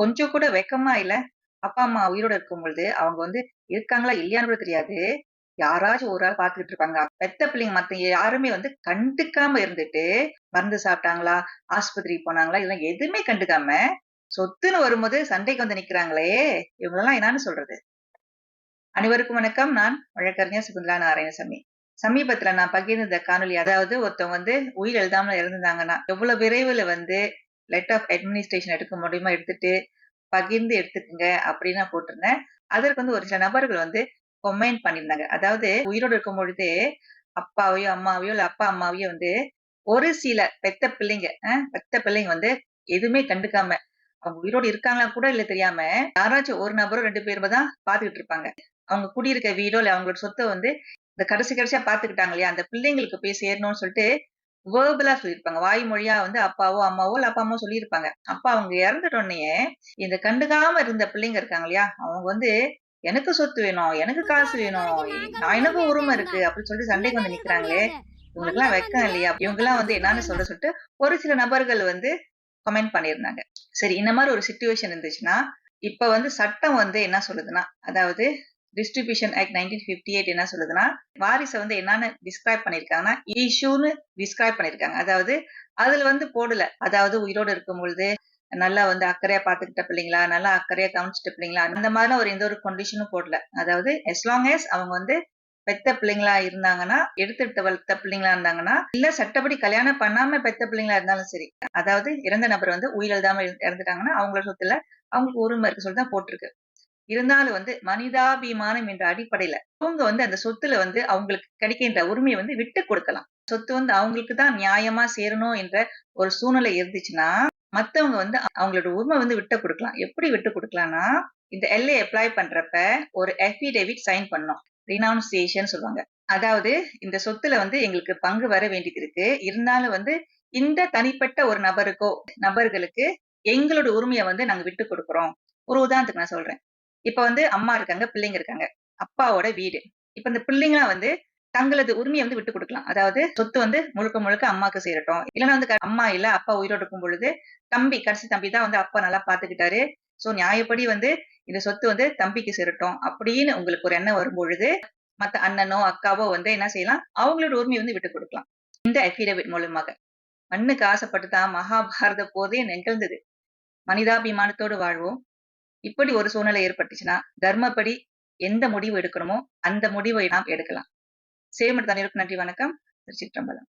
கொஞ்சம் கூட வெக்கமா இல்ல. அப்பா அம்மா உயிரோட இருக்கும் பொழுது அவங்க வந்து இருக்காங்களா இல்லையான்னு கூட தெரியாது. யாராச்சும் ஒரு ஆள் பாத்துக்கிட்டு இருப்பாங்க. பெத்த பிள்ளைங்க மத்த யாருமே வந்து கண்டுக்காம இருந்துட்டு மருந்து சாப்பிட்டாங்களா ஆஸ்பத்திரி போனாங்களா இதெல்லாம் எதுவுமே கண்டுக்காம சொத்துன்னு வரும்போது சண்டைக்கு வந்து நிக்கிறாங்களே இவங்களெல்லாம் என்னன்னு சொல்றது? அனைவருக்கும் வணக்கம். நான் வழக்கறிஞர் சுகுந்தலா நாராயணசாமி. சமீபத்துல நான் பகிர்ந்த காணொலி அதாவது ஒருத்தவங்க வந்து உயிர் எழுதாமல இறந்துருந்தாங்கன்னா எவ்வளவு விரைவில் வந்து லெட்டர் ஆஃப் அட்மினிஸ்ட்ரேஷன் எடுக்க முடியுமா எடுத்துட்டு பகிர்ந்து எடுத்துக்கங்க அப்படின்னு போட்டிருந்தேன். அதற்கு வந்து ஒரு சில நபர்கள் வந்து கொமெண்ட் பண்ணியிருந்தாங்க. அதாவது உயிரோடு இருக்கும் பொழுது அப்பாவையோ அம்மாவையோ இல்ல அப்பா அம்மாவையோ வந்து ஒரு சில பெத்த பிள்ளைங்க பெத்த பிள்ளைங்க வந்து எதுவுமே கண்டுக்காம அவங்க உயிரோடு இருக்காங்களா கூட இல்லை தெரியாம யாராச்சும் ஒரு நபரோ ரெண்டு பேரும் தான் பார்த்துக்கிட்டு இருப்பாங்க. அவங்க குடியிருக்க வீடோ இல்ல அவங்களோட சொத்தை வந்து இந்த கடைசி கடைசியா பாத்துக்கிட்டாங்க இல்லையா? அந்த பிள்ளைங்களுக்கு போய் சேரணும்னு சொல்லிட்டு வேர்பலா சொல்லியிருப்பாங்க. வாய்மொழியா வந்து அப்பாவோ அம்மாவோ இல்ல அப்பா அம்மாவோ சொல்லியிருப்பாங்க. அப்பா அவங்க இறந்துட்டோடனே இந்த கண்டுக்காம இருந்த பிள்ளைங்க இருக்காங்க இல்லையா? அவங்க வந்து எனக்கு சொத்து வேணும் எனக்கு காசு வேணும் நான் எனக்கும் உரிமை இருக்கு அப்படின்னு சொல்லிட்டு சண்டைக்கு வந்து நிக்கிறாங்களே இவங்களுக்கு எல்லாம் வெக்கம் இல்லையா? இவங்க எல்லாம் வந்து என்னன்னு சொல்ற சொல்லிட்டு ஒரு சில நபர்கள் வந்து கமெண்ட் பண்ணியிருந்தாங்க. சரி இந்த மாதிரி ஒரு சுச்சுவேஷன் இருந்துச்சுன்னா இப்ப வந்து சட்டம் வந்து என்ன சொல்லுதுன்னா அதாவது distribution act nineteen fifty eight என்ன சொல்லுதுன்னா வாரிசை வந்து என்னன்னு டிஸ்கிரைப் பண்ணியிருக்காங்கன்னா இஷ்யூன்னு டிஸ்கிரைப் பண்ணியிருக்காங்க அதாவது அதுல வந்து போடல. அதாவது உயிரோடு இருக்கும் பொழுது நல்லா வந்து அக்கறையா பாத்துக்கிட்ட பிள்ளைங்களா நல்லா அக்கறையா கவனிச்சிட்ட பிள்ளைங்களா அந்த மாதிரிலாம் ஒரு எந்த ஒரு கண்டிஷனும் போடல. அதாவது எஸ் லாங் எஸ் அவங்க வந்து பெத்த பிள்ளைங்களா இருந்தாங்கன்னா எடுத்துட்டு வளர்த்த பிள்ளைங்களா இருந்தாங்கன்னா இல்ல சட்டப்படி கல்யாணம் பண்ணாம பெத்த பிள்ளைங்களா இருந்தாலும் சரி அதாவது இறந்த நபர் வந்து உயிரிழந்தாம இறந்துட்டாங்கன்னா அவங்களோட சொத்துல அவங்களுக்கு உரிமை இருக்கு சொல்லி தான் போட்டிருக்கு. இருந்தாலும் வந்து மனிதாபிமானம் என்ற அடிப்படையில அவங்க வந்து அந்த சொத்துல வந்து அவங்களுக்கு கிடைக்கின்ற உரிமையை வந்து விட்டு கொடுக்கலாம். சொத்து வந்து அவங்களுக்கு தான் நியாயமா சேரணும் என்ற ஒரு சூழ்நிலை இருந்துச்சுன்னா மத்தவங்க வந்து அவங்களோட உரிமை வந்து விட்டு கொடுக்கலாம். எப்படி விட்டு கொடுக்கலாம்னா இந்த எல்ஏ அப்ளை பண்றப்ப ஒரு அஃபிடேவிட் சைன் பண்ணோம் ரினவுன்சியேஷன் சொல்லுவாங்க. அதாவது இந்த சொத்துல வந்து எங்களுக்கு பங்கு வர வேண்டியது இருக்கு. இருந்தாலும் வந்து இந்த தனிப்பட்ட ஒரு நபருக்கோ நபர்களுக்கு எங்களோட உரிமையை வந்து நாங்க விட்டு கொடுக்குறோம். ஒரு உதாரணத்துக்கு நான் சொல்றேன். இப்ப வந்து அம்மா இருக்காங்க பிள்ளைங்க இருக்காங்க. அப்பாவோட வீடு. இப்ப இந்த பிள்ளைங்களா வந்து தங்களது உரிமையை வந்து விட்டு கொடுக்கலாம். அதாவது சொத்து வந்து முழுக்க முழுக்க அம்மாக்கு சேரட்டும். இல்லைன்னா வந்து அம்மா இல்ல அப்பா உயிரோடு இருக்கும் பொழுது தம்பி கடைசி தம்பி தான் வந்து அப்பா நல்லா பாத்துக்கிட்டாரு. சோ நியாயப்படி வந்து இந்த சொத்து வந்து தம்பிக்கு சேரட்டும் அப்படின்னு உங்களுக்கு ஒரு எண்ணம் வரும் பொழுது மத்த அண்ணனோ அக்காவோ வந்து என்ன செய்யலாம்? அவங்களோட உரிமையை வந்து விட்டு கொடுக்கலாம். இந்த அஃபிடவிட் மூலமாக. மண்ணுக்கு ஆசைப்பட்டு தான் மகாபாரத போதே நிகழ்ந்தது. மனிதாபிமானத்தோடு வாழ்வோம். இப்படி ஒரு சூழ்நிலை ஏற்பட்டுச்சுன்னா தர்மப்படி எந்த முடிவு எடுக்கணுமோ அந்த முடிவை நாம் எடுக்கலாம். சேமட் தண்ணீருக்கு நன்றி வணக்கம். திருச்சிற்றம்பலம்